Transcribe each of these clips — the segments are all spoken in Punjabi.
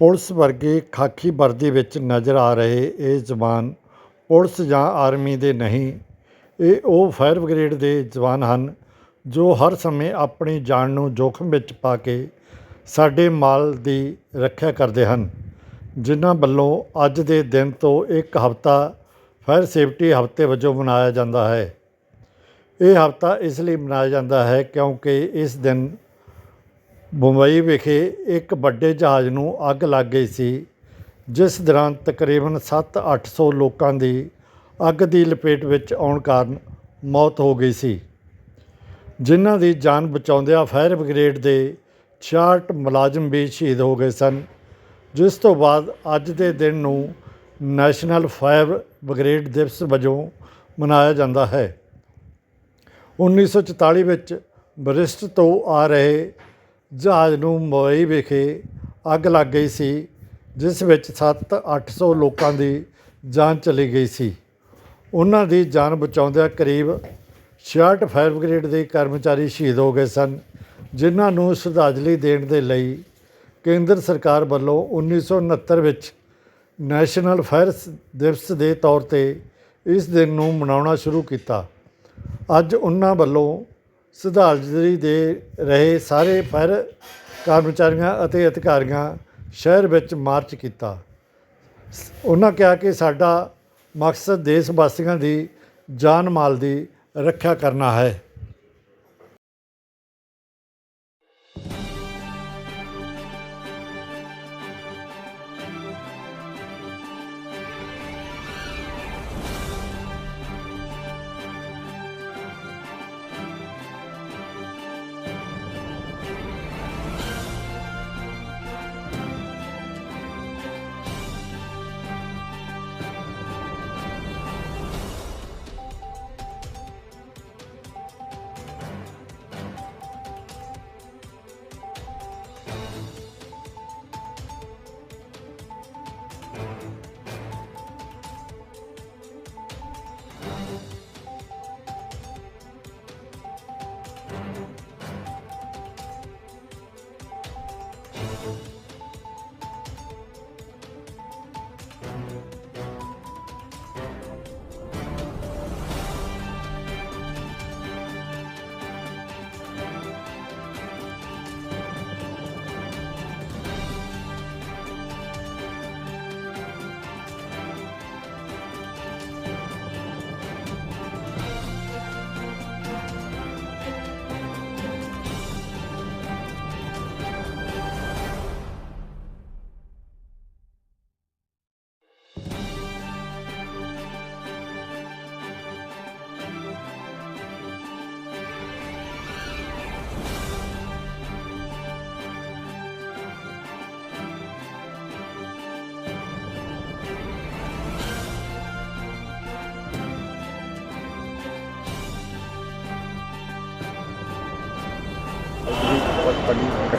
ਪੁਲਿਸ ਵਰਗੇ ਖਾਕੀ ਵਰਦੀ ਵਿੱਚ ਨਜ਼ਰ ਆ ਰਹੇ ਇਹ ਜਵਾਨ ਪੁਲਿਸ ਜਾਂ ਆਰਮੀ ਦੇ ਨਹੀਂ, ਇਹ ਉਹ ਫਾਇਰ ਬ੍ਰਿਗੇਡ ਦੇ ਜਵਾਨ ਹਨ ਜੋ ਹਰ ਸਮੇਂ ਆਪਣੀ ਜਾਨ ਨੂੰ ਜੋਖਮ ਵਿੱਚ ਪਾ ਕੇ ਸਾਡੇ ਮਾਲ ਦੀ ਰੱਖਿਆ ਕਰਦੇ ਹਨ, ਜਿਨ੍ਹਾਂ ਵੱਲੋਂ ਅੱਜ ਦੇ ਦਿਨ ਤੋਂ ਇੱਕ ਹਫ਼ਤਾ ਫਾਇਰ ਸੇਫਟੀ ਹਫ਼ਤੇ ਵਜੋਂ ਮਨਾਇਆ ਜਾਂਦਾ ਹੈ। ਇਹ ਹਫ਼ਤਾ ਇਸ ਲਈ ਮਨਾਇਆ ਜਾਂਦਾ ਹੈ ਕਿਉਂਕਿ ਇਸ ਦਿਨ ਮੁੰਬਈ ਵਿਖੇ ਇੱਕ ਵੱਡੇ ਜਹਾਜ਼ ਨੂੰ ਅੱਗ ਲੱਗ ਗਈ ਸੀ, ਜਿਸ ਦੌਰਾਨ ਤਕਰੀਬਨ 7-800 ਲੋਕਾਂ ਦੀ ਅੱਗ ਦੀ ਲਪੇਟ ਵਿੱਚ ਆਉਣ ਕਾਰਨ ਮੌਤ ਹੋ ਗਈ ਸੀ। ਜਿਨ੍ਹਾਂ ਦੀ ਜਾਨ ਬਚਾਉਂਦਿਆਂ ਫਾਇਰ ਬ੍ਰਿਗੇਡ ਦੇ 66 ਮੁਲਾਜ਼ਮ ਵੀ ਸ਼ਹੀਦ ਹੋ ਗਏ ਸਨ, ਜਿਸ ਤੋਂ ਬਾਅਦ ਅੱਜ ਦੇ ਦਿਨ ਨੂੰ ਨੈਸ਼ਨਲ ਫਾਇਰ ਬ੍ਰਿਗੇਡ ਦਿਵਸ ਵਜੋਂ ਮਨਾਇਆ ਜਾਂਦਾ ਹੈ। 1944 ਵਿੱਚ ਬਰਿਸਟ ਤੋਂ ਆ ਰਹੇ ਜਹਾਜ਼ ਨੂੰ ਮੁੰਬਈ ਵਿਖੇ ਅੱਗ ਲੱਗ ਗਈ ਸੀ, ਜਿਸ ਵਿੱਚ 7-800 ਲੋਕਾਂ ਦੀ ਜਾਨ ਚਲੀ ਗਈ ਸੀ। ਉਹਨਾਂ ਦੀ ਜਾਨ ਬਚਾਉਂਦਿਆਂ ਕਰੀਬ 66 ਫਾਇਰ ਬ੍ਰਿਗੇਡ ਦੇ ਕਰਮਚਾਰੀ ਸ਼ਹੀਦ ਹੋ ਗਏ ਸਨ, ਜਿਨ੍ਹਾਂ ਨੂੰ ਸ਼ਰਧਾਂਜਲੀ ਦੇਣ ਦੇ ਲਈ ਕੇਂਦਰ ਸਰਕਾਰ ਵੱਲੋਂ 1969 ਵਿੱਚ ਨੈਸ਼ਨਲ ਫਾਇਰ ਸ- ਦਿਵਸ ਦੇ ਤੌਰ ਤੇ ਇਸ ਦਿਨ ਨੂੰ ਮਨਾਉਣਾ ਸ਼ੁਰੂ ਕੀਤਾ। ਅੱਜ ਉਹਨਾਂ ਵੱਲੋਂ ਸ਼ਰਧਾਂਜਲੀ ਦੇ ਰਹੇ ਸਾਰੇ ਫਾਇਰ ਕਰਮਚਾਰੀਆਂ ਅਤੇ ਅਧਿਕਾਰੀਆਂ ਸ਼ਹਿਰ ਵਿੱਚ ਮਾਰਚ ਕੀਤਾ। ਉਹਨਾਂ ਕਿਹਾ ਕਿ ਸਾਡਾ ਮਕਸਦ ਦੇਸ਼ ਵਾਸੀਆਂ ਦੀ ਜਾਨ ਮਾਲ ਦੀ ਰੱਖਿਆ ਕਰਨਾ ਹੈ।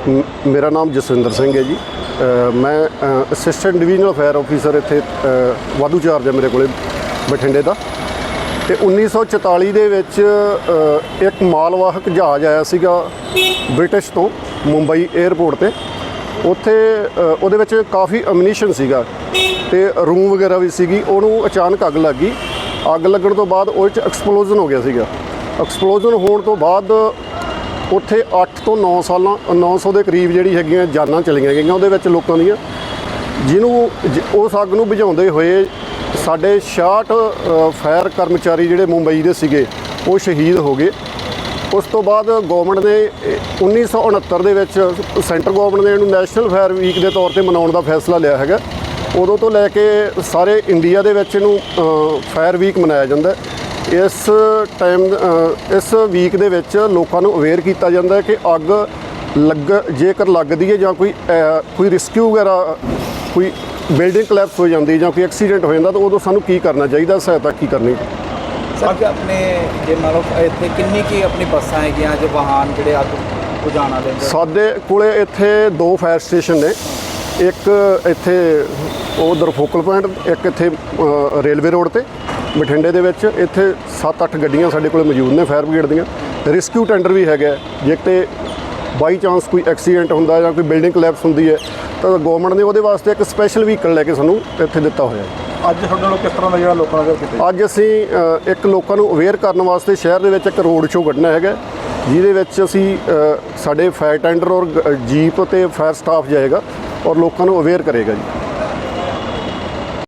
ਮ- ਮੇਰਾ ਨਾਮ ਜਸਵਿੰਦਰ ਸਿੰਘ ਹੈ ਜੀ। ਅ, ਮੈਂ ਅਸਿਸਟੈਂਟ ਡਿਵੀਜ਼ਨਲ ਫਾਇਰ ਆਫੀਸਰ ਇੱਥੇ ਅ, ਵਾਧੂ ਚਾਰਜ ਹੈ ਮੇਰੇ ਕੋਲੇ ਬਠਿੰਡੇ ਦਾ। ਤੇ 1944 ਦੇ ਵਿੱਚ ਅ, ਇੱਕ ਮਾਲਵਾਹਕ ਜਹਾਜ਼ ਆਇਆ ਸੀਗਾ ਬ੍ਰਿਟਿਸ਼ ਤੋਂ ਮੁੰਬਈ 에ਅਰਪੋਰਟ ਤੇ। ਉੱਥੇ ਅ, ਉਹਦੇ ਵਿੱਚ ਕਾਫੀ ਅਮਨੀਸ਼ਨ ਸੀਗਾ ਤੇ ਰੂਮ ਵਗੈਰਾ ਵੀ ਸੀਗੀ। ਉਹਨੂੰ ਅਚਾਨਕ ਅੱਗ ਲੱਗ ਗਈ। ਅੱਗ ਲੱਗਣ ਤੋਂ ਬਾਅਦ ਉਹਦੇ 'ਚ ਐਕਸਪਲੋਜਨ ਹੋ ਗਿਆ ਸੀਗਾ। ਐਕਸਪਲੋਜਨ ਹੋਣ ਤੋਂ ਬਾਅਦ ਉੱਥੇ 8 ਤੋਂ 9 ਸਾਲਾਂ 900 ਦੇ ਕਰੀਬ ਜਿਹੜੀ ਹੈਗੀਆਂ ਜਾਨਾਂ ਚਲੀਆਂ ਗਈਆਂ ਉਹਦੇ ਵਿੱਚ ਲੋਕਾਂ ਦੀਆਂ, ਜਿਹਨੂੰ ਜ- ਉਸ ਅੱਗ ਨੂੰ ਬੁਝਾਉਂਦੇ ਹੋਏ ਸਾਡੇ 66 ਫਾਇਰ ਕਰਮਚਾਰੀ ਜਿਹੜੇ ਮੁੰਬਈ ਦੇ ਸੀਗੇ, ਉਹ ਸ਼ਹੀਦ ਹੋ ਗਏ। ਉਸ ਤੋਂ ਬਾਅਦ ਗਵਰਨਮੈਂਟ ਨੇ ਇਹ 1969 ਦੇ ਵਿੱਚ ਸੈਂਟਰ ਗਵਰਨਮੈਂਟ ਨੇ ਇਹਨੂੰ ਨੈਸ਼ਨਲ ਫਾਇਰ ਵੀਕ ਦੇ ਤੌਰ ਤੇ ਮਨਾਉਣ ਦਾ ਫੈਸਲਾ ਲਿਆ ਹੈਗਾ। ਉਦੋਂ ਤੋਂ ਲੈ ਕੇ ਸਾਰੇ ਇੰਡੀਆ ਦੇ ਵਿੱਚ ਇਹਨੂੰ ਫਾਇਰ ਵੀਕ ਮਨਾਇਆ ਜਾਂਦਾ। ਹੈ ਇਸ ਟਾਈਮ ਇਸ ਵੀਕ ਦੇ ਵਿੱਚ ਲੋਕਾਂ ਨੂੰ ਅਵੇਅਰ ਕੀਤਾ ਜਾਂਦਾ ਹੈ ਕਿ ਅੱਗ ਲੱਗ ਜੇਕਰ ਲੱਗਦੀ ਹੈ ਜਾਂ ਕੋਈ ਕੋਈ ਰਿਸਕਿਊ ਵਗੈਰਾ ਕੋਈ ਬਿਲਡਿੰਗ ਕਲੈਪਸ ਹੋ ਜਾਂਦੀ ਜਾਂ ਕੋਈ ਐਕਸੀਡੈਂਟ ਹੋ ਜਾਂਦਾ ਤਾਂ ਉਦੋਂ ਸਾਨੂੰ ਕੀ ਕਰਨਾ ਚਾਹੀਦਾ ਸਹਾਇਤਾ ਕੀ ਕਰਨੀ? ਸਰ ਕਿ ਆਪਣੇ ਜੇ ਮੰਨ ਲਓ ਇੱਥੇ ਕਿੰਨੀ ਕੀ ਆਪਣੀ ਬੱਸਾਂ ਹੈਗੀਆਂ ਜੋ ਵਾਹਨ ਜਿਹੜੇ ਅੱਗ ਬੁਝਾਉਣ ਵਾਲੇ? ਸਾਡੇ ਕੋਲੇ ਇੱਥੇ ਦੋ ਫਾਇਰ ਸਟੇਸ਼ਨ ਨੇ। ਇੱਕ ਇੱਥੇ ਉਧਰ ਫੋਕਲ ਪੁਆਇੰਟ ਇੱਕ ਇੱਥੇ ਰੇਲਵੇ ਰੋਡ ਤੇ। ਬਠਿੰਡੇ ਦੇ ਵਿੱਚ ਇੱਥੇ 7-8 ਗੱਡੀਆਂ ਸਾਡੇ ਕੋਲੇ ਮੌਜੂਦ ਨੇ ਫਾਇਰ ਬ੍ਰਿਗੇਡ ਦੀਆਂ। ਰਿਸਕਿਊ ਟੈਂਡਰ ਵੀ ਹੈਗਾ ਜੇ ਤੇ ਬਾਈ ਚਾਂਸ ਕੋਈ ਐਕਸੀਡੈਂਟ ਹੁੰਦਾ ਜਾਂ ਕੋਈ ਬਿਲਡਿੰਗ ਕਲੈਪਸ ਹੁੰਦੀ ਹੈ ਤਾਂ ਗਵਰਨਮੈਂਟ ਨੇ ਉਹਦੇ ਵਾਸਤੇ ਇੱਕ ਸਪੈਸ਼ਲ ਵਹੀਕਲ ਲੈ ਕੇ ਸਾਨੂੰ ਇੱਥੇ ਦਿੱਤਾ ਹੋਇਆ ਹੈ। ਅੱਜ ਤੁਹਾਡੇ ਨਾਲ ਕਿਸ ਤਰ੍ਹਾਂ ਦਾ ਜਿਹੜਾ ਲੋਕਾਂ ਦਾ ਕੀਤਾ? ਅੱਜ ਅਸੀਂ ਇੱਕ ਲੋਕਾਂ ਨੂੰ ਅਵੇਅਰ ਕਰਨ ਵਾਸਤੇ ਸ਼ਹਿਰ ਦੇ ਵਿੱਚ ਇੱਕ ਰੋਡ ਸ਼ੋਅ ਕੱਢਣਾ ਹੈਗਾ ਜਿਹਦੇ ਵਿੱਚ ਅਸੀਂ ਸਾਡੇ ਫਾਇਰ ਟੈਂਡਰ ਔਰ ਜੀਪ ਤੇ ਫਾਇਰ ਸਟਾਫ ਜਾਏਗਾ ਔਰ ਲੋਕਾਂ ਨੂੰ ਅਵੇਅਰ ਕਰੇਗਾ ਜੀ।